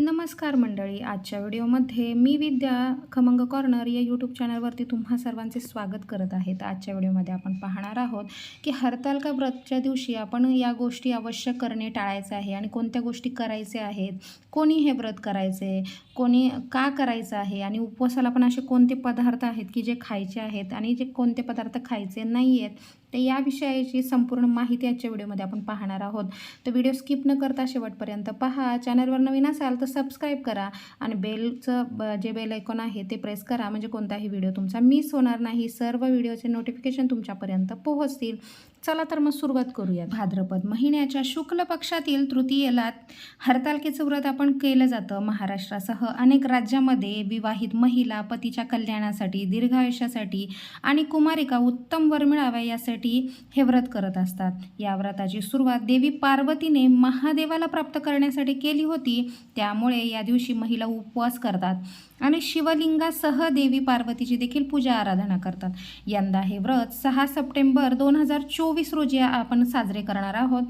नमस्कार मंडळी. आजच्या व्हिडिओमध्ये मी विद्या खमंग कॉर्नर या यूट्यूब चॅनलवरती तुम्हा सर्वांचे स्वागत करत आहे. तर आजच्या व्हिडिओमध्ये आपण पाहणार आहोत की हरतालका व्रतच्या दिवशी आपण या गोष्टी अवश्य करणे टाळायचे आहे आणि कोणत्या गोष्टी करायचे आहेत? कोणी हे व्रत करायचे? कोणी का करायचं आहे? आणि उपवासाला पण असे कोणते पदार्थ आहेत की जे खायचे आहेत आणि जे कोणते पदार्थ खायचे नाही आहेत तर या विषयाची संपूर्ण माहिती आजच्या व्हिडिओमध्ये आपण पाहणार आहोत. तर व्हिडिओ स्किप न करता शेवटपर्यंत पहा. चॅनलवर नवीन असाल तर सबस्क्राईब करा आणि बेलचं ब जे बेल आयकॉन आहे ते प्रेस करा. म्हणजे कोणताही व्हिडिओ तुमचा मिस होणार नाही. सर्व व्हिडिओचे नोटिफिकेशन तुमच्यापर्यंत पोहोचतील. चला तर मग सुरुवात करूया भाद्रपद महिन्याच्या शुक्ल पक्षातील तृतीयेला हरतालकेचं व्रत आपण केलं जातं. महाराष्ट्रासह अनेक राज्यामध्ये विवाहित महिला पतीच्या कल्याणासाठी दीर्घायुष्यासाठी आणि कुमारिका उत्तम वर मिळाव्या यासाठी हे व्रत करत असतात. या व्रताची सुरुवात देवी पार्वतीने महादेवाला प्राप्त करण्यासाठी केली होती. त्यामुळे या दिवशी महिला उपवास करतात. आणि शिवलिंगासह देवी पार्वतीची देखील पूजा आराधना करतात. यंदा हे व्रत सहा सप्टेंबर दोन हजार चोवीस रोजी आपण साजरे करणार आहोत.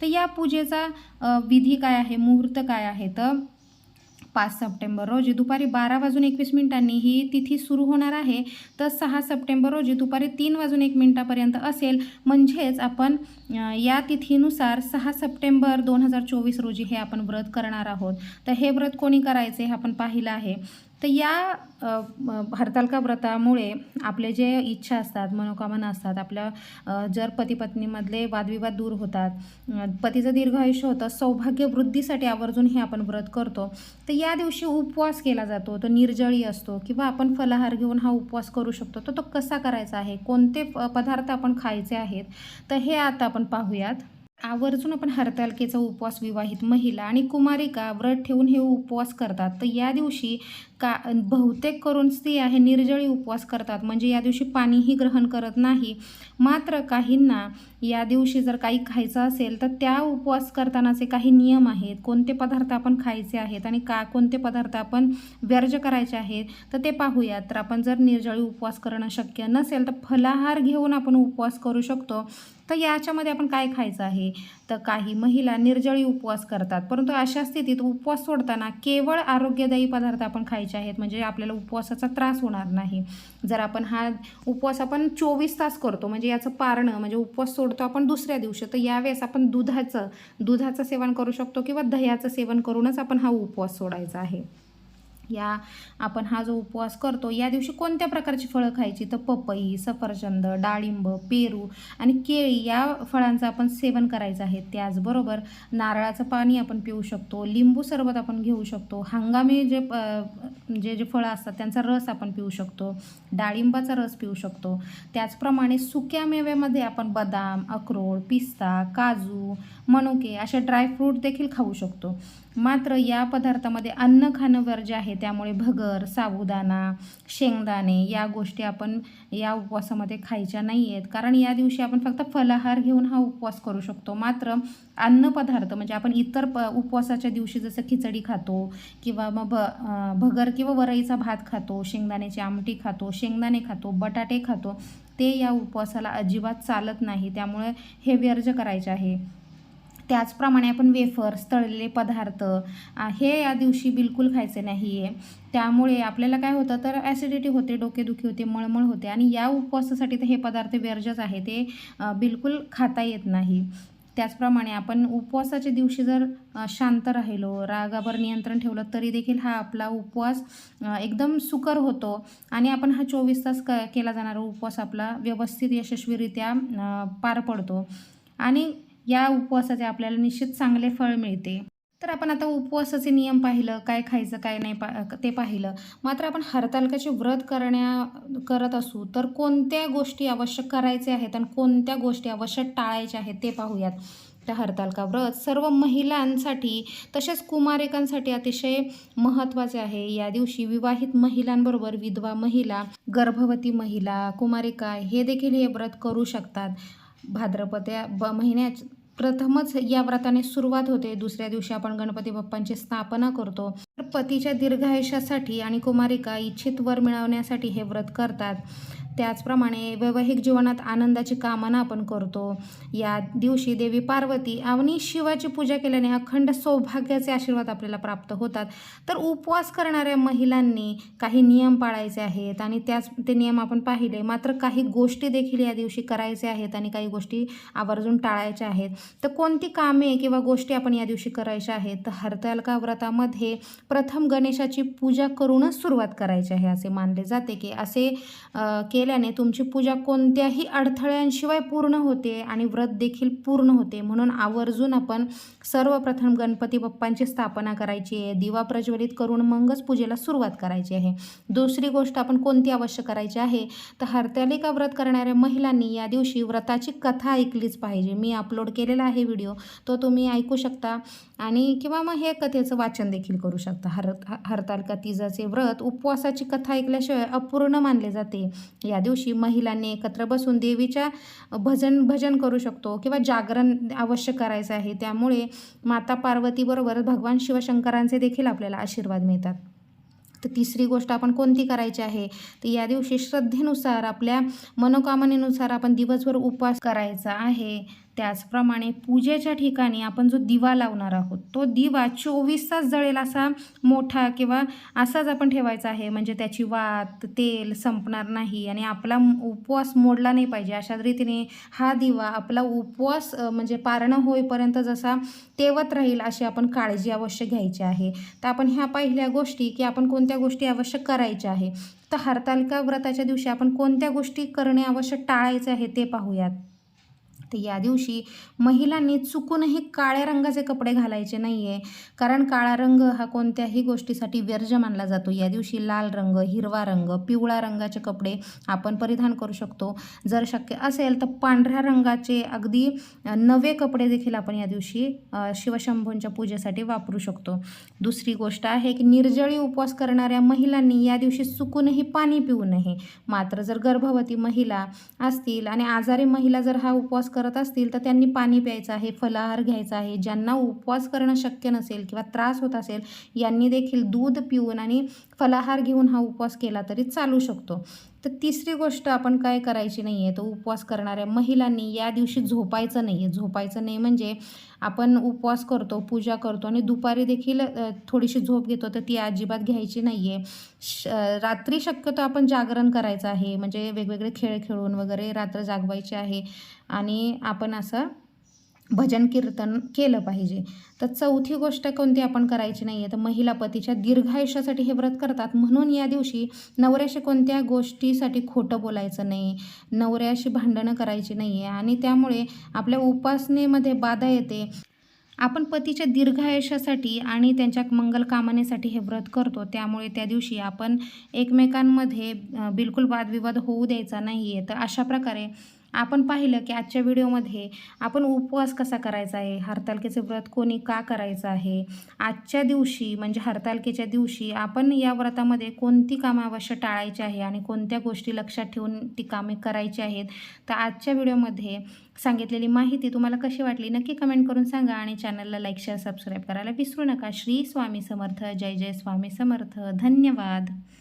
तर या पूजेचा विधी काय आहे मुहूर्त काय आहे? तर पाच सप्टेंबर रोजी दुपारी बारा वाजून एकवीस मिनिटांनी ही तिथी सुरू होणार आहे. तर सहा सप्टेंबर रोजी दुपारी तीन वाजून एक मिनिटापर्यंत असेल. म्हणजेच आपण या तिथीनुसार सहा सप्टेंबर दोन हजार चोवीस रोजी हे आपण व्रत करणार आहोत. तर हे व्रत कोणी करायचे हे आपण पाहिलं आहे. तर या हरतालका व्रतामुळे आपले जे इच्छा असतात मनोकामना असतात आपल्या जर पतीपत्नीमधले वादविवाद दूर होतात पतीचं दीर्घ आयुष्य होतं सौभाग्य वृद्धीसाठी आवर्जून हे आपण व्रत करतो तर या दिवशी उपवास केला जातो तो निर्जळी असतो किंवा आपण फलाहार घेऊन हा उपवास करू शकतो तर तो कसा करायचा आहे? कोणते पदार्थ आपण खायचे आहेत? तर हे आता आपण पाहूयात. आवर्जून आपण हरतालकेचा उपवास विवाहित महिला आणि कुमारिका व्रत ठेवून हे उपवास करतात. तर या दिवशी का बहुतेक करून स्त्रिया हे निर्जळी उपवास करतात. म्हणजे या दिवशी पाणीही ग्रहण करत नाही. मात्र काहींना या दिवशी जर काही खायचं असेल तर त्या उपवास करतानाचे काही नियम आहेत. कोणते पदार्थ आपण खायचे आहेत आणि का कोणते पदार्थ आपण व्यर्ज करायचे आहेत तर ते पाहूयात. तर आपण जर निर्जळी उपवास करणं शक्य नसेल तर फलाहार घेऊन आपण उपवास करू शकतो. तर याच्यामध्ये आपण काय खायचं आहे? तर काही महिला निर्जळी उपवास करतात. परंतु अशा स्थितीत उपवास सोडताना केवळ आरोग्यदायी पदार्थ आपण खायचे आहेत म्हणजे आपल्याला उपवासाचा त्रास होणार नाही. जर आपण हा उपवास आपण चोवीस तास करतो म्हणजे याचं पारणं म्हणजे उपवास सोडतो आपण दुसऱ्या दिवशी तर यावेळेस आपण दुधाचं दुधाचं सेवन करू शकतो किंवा दह्याचं सेवन करूनच आपण हा उपवास सोडायचा आहे. या आपण हा जो उपवास करतो या दिवशी कोणत्या प्रकारची फळं खायची? तर पपई सफरचंद डाळिंब पेरू आणि केळी या फळांचं आपण सेवन करायचं आहे. त्याचबरोबर नारळाचं पाणी आपण पिऊ शकतो लिंबू सरबत आपण घेऊ शकतो हंगामी जे जे म्हणजे जे फळं असतात त्यांचा रस आपण पिऊ शकतो डाळिंबाचा रस पिऊ शकतो. त्याचप्रमाणे सुक्या मेव्यामध्ये आपण बदाम अक्रोड पिस्ता काजू मनुके असे ड्रायफ्रूट देखील खाऊ शकतो. मात्र या पदार्थामध्ये अन्न खाणं वर्ज्य आहे. त्यामुळे भगर साबुदाणा शेंगदाणे या गोष्टी आपण या उपवासामध्ये खायच्या नाही आहेत कारण या दिवशी आपण फक्त फलाहार घेऊन हा उपवास करू शकतो. मात्र अन्नपदार्थ म्हणजे आपण इतर प उपवासाच्या दिवशी जसं खिचडी खातो किंवा मग भ भगर किंवा वरईचा भात खातो शेंगदाण्याची आमटी खातो शेंगदाणे खातो बटाटे खातो ते या उपवासाला अजिबात चालत नाही. त्यामुळे हे व्यर्ज करायचे आहे. त्याचप्रमाणे आपण वेफर्स तळलेले पदार्थ हे या दिवशी बिलकुल खायचे नाही आहे त्यामुळे आपल्याला काय होतं तर ॲसिडिटी होते डोकेदुखी होते मळमळ होते आणि या उपवासासाठी तर हे पदार्थ व्यर्जच आहे. ते बिलकुल खाता येत नाही. त्याचप्रमाणे आपण उपवासाच्या दिवशी जर शांत राहिलो रागावर नियंत्रण ठेवलं तरी देखील हा आपला उपवास एकदम सुकर होतो आणि आपण हा चोवीस तास क केला जाणारा उपवास आपला व्यवस्थित यशस्वीरित्या पार पडतो. आणि या उपवासाचे आपल्याला निश्चित चांगले फळ मिळते. तर आपण आता उपवासाचे नियम पाहिलं काय खायचं काय नाही पा ते पाहिलं. मात्र आपण हरतालकाचे व्रत करण्या करत असू तर कोणत्या गोष्टी आवश्यक करायचे आहेत आणि कोणत्या गोष्टी आवश्यक टाळायच्या आहेत ते पाहूयात. तर हरतालका व्रत सर्व महिलांसाठी तसेच कुमारिकांसाठी अतिशय महत्त्वाचे आहे. या दिवशी विवाहित महिलांबरोबर विधवा महिला गर्भवती महिला कुमारिका हे देखील हे व्रत करू शकतात. भाद्रपद या ब महिन्यात प्रथमच या व्रताने सुरुवात होते. दुसऱ्या दिवशी आपण गणपती बाप्पांची स्थापना करतो. पतीच्या दीर्घायुष्यासाठी आणि कुमारिका इच्छित वर मिळवण्यासाठी हे व्रत करतात. त्याचप्रमाणे वैवाहिक जीवनात आनंदाची कामना आपण करतो. या दिवशी देवी पार्वती आणि शिवाची पूजा केल्याने अखंड सौभाग्याचे आशीर्वाद आपल्याला प्राप्त होतात. तर उपवास करणाऱ्या महिलांनी काही नियम पाळायचे आहेत आणि त्याच ते नियम आपण पाहिले. मात्र काही गोष्टी देखील या दिवशी करायचे आहेत आणि काही गोष्टी आवर्जून टाळायच्या आहेत. तर कोणती कामे किंवा गोष्टी आपण या दिवशी करायच्या आहेत? तर हरतालिका व्रतामध्ये प्रथम गणेशाची पूजा करूनच सुरुवात करायची आहे असे मानले जाते की असे केल्याने तुमची पूजा कोणत्याही अडथळ्यांशिवाय पूर्ण होते आणि व्रत देखील पूर्ण होते. म्हणून आवर्जून आपण सर्वप्रथम गणपती बाप्पांची स्थापना करायची आहे दिवा प्रज्वलित करून मगच पूजेला सुरुवात करायची आहे. दुसरी गोष्ट आपण कोणती अवश्य करायची आहे? तर हरतालिका व्रत करणाऱ्या महिलांनी या दिवशी व्रताची कथा ऐकलीच पाहिजे. मी अपलोड केलेला आहे व्हिडिओ तो तुम्ही ऐकू शकता आणि किंवा मग हे कथेचं वाचन देखील करू शकता. हर हरतालिका तिजाचे व्रत उपवासाची कथा ऐकल्याशिवाय अपूर्ण मानले जाते. या दिवशी महिलांनी एकत्र बसून देवीच्या भजन भजन करू शकतो किंवा जागरण अवश्य करायचं आहे. त्यामुळे माता पार्वतीबरोबर भगवान शिवशंकरांचे देखील आपल्याला आशीर्वाद मिळतात. तर तिसरी गोष्ट आपण कोणती करायची आहे? तर या दिवशी श्रद्धेनुसार आपल्या मनोकामनेनुसार आपण दिवसभर उपवास करायचा आहे. त्याचप्रमाणे पूजेच्या ठिकाणी आपण जो दिवा लावणार आहोत तो दिवा चोवीस तास जळेल असा मोठा किंवा असाच आपण ठेवायचा आहे. म्हणजे त्याची वात तेल संपणार नाही आणि आपला उपवास मोडला नाही पाहिजे. अशा रीतीने हा दिवा आपला उपवास म्हणजे पारणं होईपर्यंत जसा तेवत राहील अशी आपण काळजी अवश्य घ्यायची आहे. तर आपण ह्या पहिल्या गोष्टी की आपण कोणत्या गोष्टी आवश्यक करायच्या आहे? तर हरतालिका व्रताच्या दिवशी आपण कोणत्या गोष्टी करणे आवश्यक टाळायचे आहे ते पाहूयात. तर या दिवशी महिलांनी चुकूनही काळ्या रंगाचे कपडे घालायचे नाही आहे कारण काळा रंग हा कोणत्याही गोष्टीसाठी व्यर्ज मानला जातो. या दिवशी लाल रंग हिरवा रंग पिवळा रंगाचे कपडे आपण परिधान करू शकतो. जर शक्य असेल तर पांढऱ्या रंगाचे अगदी नवे कपडे देखील आपण या दिवशी शिवशंभूंच्या पूजेसाठी वापरू शकतो. दुसरी गोष्ट आहे की निर्जळी उपवास करणाऱ्या महिलांनी या दिवशी चुकूनही पाणी पिऊ नये. मात्र जर गर्भवती महिला असतील आणि आजारी महिला जर हा उपवास करत असतील तर त्यांनी पाणी प्यायचं आहे फलाहार घ्यायचा आहे. ज्यांना उपवास करणं शक्य नसेल किंवा त्रास होत असेल यांनी देखील दूध पिऊन आणि फलाहार घेऊन हा उपवास केला तरी चालू शकतो. तर तिसरी गोष्ट आपण काय करायची नाही आहे तर उपवास करणाऱ्या महिलांनी या दिवशी झोपायचं नाही आहे झोपायचं नाही म्हणजे आपण उपवास करतो पूजा करतो आणि दुपारी देखील थोडीशी झोप घेतो तर ती अजिबात घ्यायची नाही आहे श रात्री शक्यतो आपण जागरण करायचं आहे. म्हणजे वेगवेगळे खेळ खेळून वगैरे रात्र जागवायचे आहे आणि आपण असं भजन कीर्तन केलं पाहिजे. तर चौथी गोष्ट कोणती आपण करायची नाही आहे तर महिला पतीच्या दीर्घायुष्यासाठी हे व्रत करतात. म्हणून या दिवशी नवऱ्याशी कोणत्या गोष्टीसाठी खोटं बोलायचं नाही नवऱ्याशी भांडणं करायची नाही आहे आणि त्यामुळे आपल्या उपासनेमध्ये बाधा येते. आपण पतीच्या दीर्घायुष्यासाठी आणि त्यांच्या मंगल कामनेसाठी हे व्रत करतो. त्यामुळे त्या दिवशी आपण एकमेकांमध्ये बिलकुल वादविवाद होऊ द्यायचा नाही आहे तर अशा प्रकारे आपण पाहिलं की आजच्या व्हिडिओमध्ये आपण उपवास कसा करायचा आहे? हरतालकेचं व्रत कोणी का करायचं आहे? आजच्या दिवशी म्हणजे हरतालिकेच्या दिवशी आपण या व्रतामध्ये कोणती कामं अवश्य टाळायची आहे आणि कोणत्या गोष्टी लक्षात ठेवून ती कामे करायची आहेत? तर आजच्या व्हिडिओमध्ये सांगितलेली माहिती तुम्हाला कशी वाटली नक्की कमेंट करून सांगा आणि चॅनलला लाईक शेअर सबस्क्राईब करायला विसरू नका. श्री स्वामी समर्थ. जय जय स्वामी समर्थ. धन्यवाद.